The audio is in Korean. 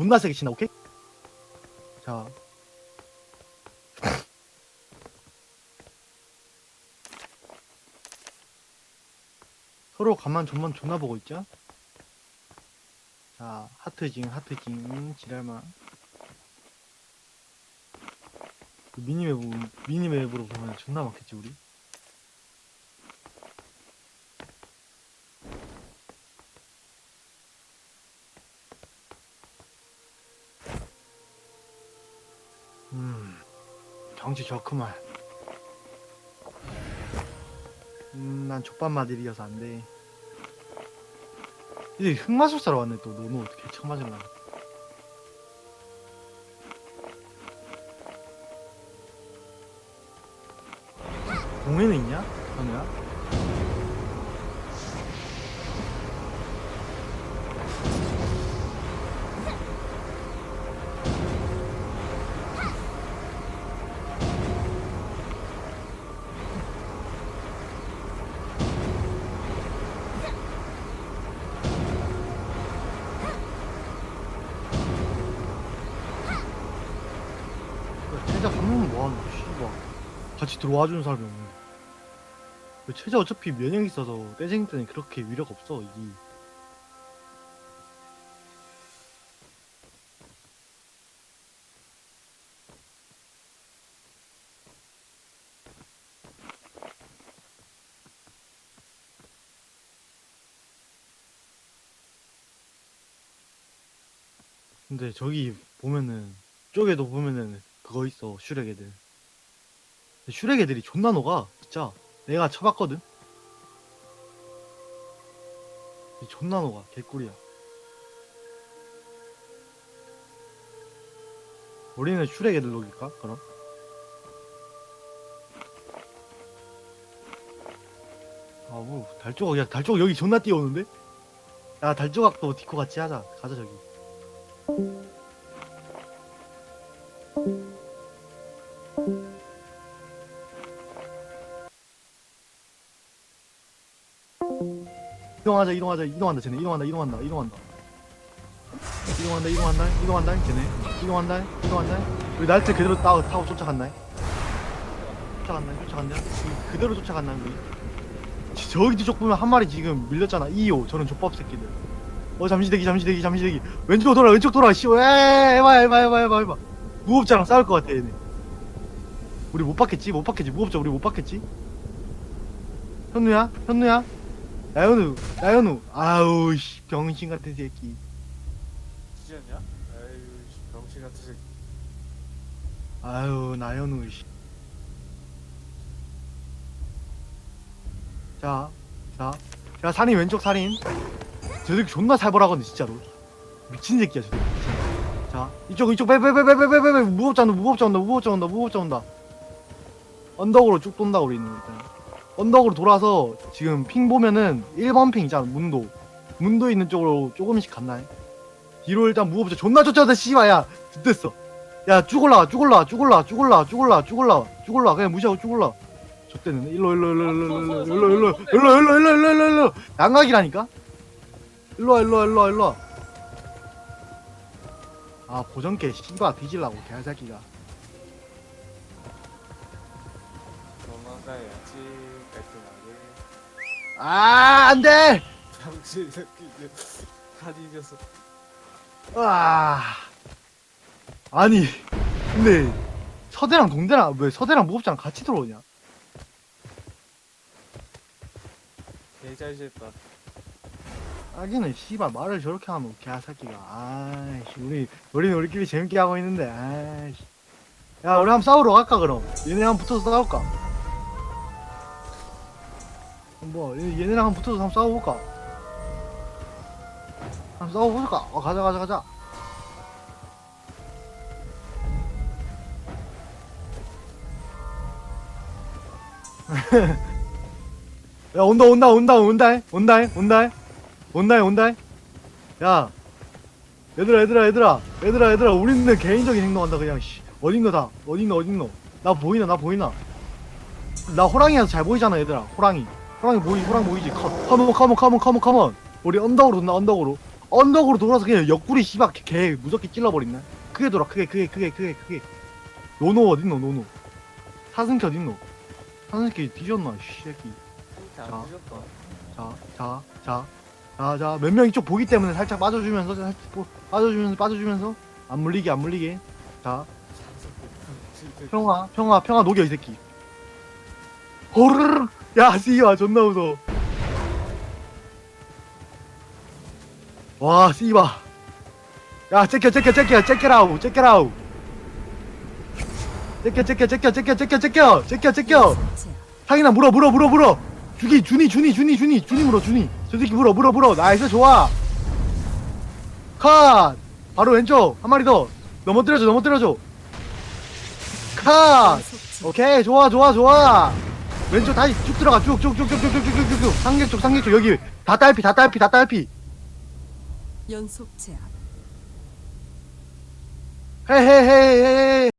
존나 세게 친다 오케이? 자. 서로 가만 존만 존나 보고 있자 자 하트징 하트징 지랄마. 그 미니맵 미니맵으로 보면 존나 많겠지 우리 경치 좋구만 음, 난 족밥 마들이어서 안 돼 이제 흑마술사로 왔네 또 너는 어떻게 처음 맞을라 동해는 있냐? 현우야? 야, 같이 들어와 주는 사람이 없는데 그 최자 어차피 면역 있어서 떼쟁이 때는 그렇게 위력 없어 이게 근데 저기 보면은 쪽에도 보면은 그거 있어 슈렉 애들. 근데 슈렉 애들이 존나 녹아 진짜. 내가 쳐봤거든. 존나 녹아 개꿀이야. 우리는 슈렉 애들 녹일까 그럼? 아뭐 달조각 야 달조각 여기 존나 뛰어오는데? 야 달조각도 디코 같이 하자. 가자 저기 이동하자 이동하자 이동한다 쟤네. 이동한다 이동한다 이동한다. 이동한다 이동한다 이동한다 쟤네. 이동한다 이동한다. 우리 날트 그대로 타고, 타고 쫓아갔나? 쫓아갔나? 쫓아갔냐? 그- 그대로 쫓아갔나 우리? 지- 저기 뒤쪽 보면 한 마리 지금 밀렸잖아. 2호 저런 족밥 새끼들. 어 잠시 대기 잠시 대기 잠시 대기. 왼쪽 돌아 왼쪽 돌아 씨. 에, 해봐 해봐 해봐 해봐 해봐. 무법자랑 싸울 것 같아 얘네. 우리 못 받겠지? 못 받겠지? 무법자 우리 못 받겠지? 현우야? 현우야 나연우 나연우 아우 씨 병신 같은 새끼 찢었냐? 아유 씨, 병신 같은 새끼 아유 나연우 씨. 자, 자, 자 살인 왼쪽 살인. 저 새끼 존나 살벌하거든 진짜로. 미친 새끼야 저 새끼. 진짜. 자, 이쪽 이쪽 빼빼빼빼빼빼빼 무법자 온다 무법자 온다 무법자 온다 무법자 온다. 언덕으로 쭉 돈다 우리는 일단. 언덕으로 돌아서 지금 핑 보면은 1번 핑 있잖아 문도. 문도 있는 쪽으로 조금씩 갔나? 뒤로 일단 무법자 존나 쫓아다 씨발야 됐어. 야, 올라와, 쭉 올라와, 쭉 올라와, 쭉 올라와, 그냥 무시하고 쭉 올라와. 좆대는 일로, 일로, 일로, 일로, 일로, 일로, 일로, 일로, 일로, 일로, 일로, 일로, 일로, 양각이라니까? 일로 와, 일로 와, 일로 와, 일로 와. 아, 보정개, 씨발, 뒤질라고, 개새끼가. 도망가야지 깔끔하게 아, 안 돼! 병신 새끼 다 이겼어 아. 아니, 근데, 서대랑 동대랑, 왜 서대랑 무법자랑 같이 들어오냐? 개잘 됐다 아기는 씨발 말을 저렇게 하면 개새끼가 아이씨 우리 우리는 우리끼리 재밌게 하고 있는데 아이씨 야 우리 한번 싸우러 갈까 그럼 얘네 한번 붙어서 싸울까 뭐 얘- 얘네랑 한번 붙어서 한번 싸워볼까? 한번 싸워볼까? 어 가자 가자 가자. 야 온다 온다 온다 온다 온다 온다 온다 온다 야 얘들아 얘들아 얘들아. 얘들아 얘들아 우리는 개인적인 행동한다 그냥 씨. 어딘가 다 어딘가 어딘가. 나 보이나 나 보이나. 나 호랑이라서 잘 보이잖아 얘들아 호랑이 호랑이 보이 호랑 보이지. 컴온 컴온 컴온 컴온 컴온 우리 언덕으로 온다 언덕으로. 언덕으로 돌아서 그냥 옆구리 씨발 개, 개 무섭게 찔러버린다. 크게 돌아 크게 크게 크게 크게 크게. 노노 어딨노 노노? 사슴캐 어딨노? 사슴캐 뒤졌나 이 새끼. 자. 안 뒤졌다. 자, 자, 자, 자, 자, 몇 명 이쪽 보기 때문에 살짝 빠져주면서, 살짝 보- 빠져주면서, 빠져주면서, 안 물리게, 안 물리게. 자, 평화, 평화, 평화 녹여, 이 새끼. 호르르 야, 씨바, 존나 무서워. 와, 씨바. 야, 째껴, 째껴라우, 째껴라우. 째껴, 째껴, 째껴, 째껴, 째껴, 째껴, 째껴, 째껴. 연속 제압. 상인아 물어 물어 물어 물어 주기 준이 준이 준이 준이 준이 물어 준이 저 새끼 물어 물어 물어 나이스 좋아 컷 바로 왼쪽 한 마리 더 넘어뜨려줘 넘어뜨려줘 컷. 오케이 좋아 좋아 좋아 왼쪽 다시 쭉 들어가. 쭉 쭉 쭉 쭉 쭉 쭉 쭉 쭉쭉. 상계 쪽 상계 쪽. 여기 다 딸피 다 딸피 다 딸피. 연속 제압. 헤헤헤헤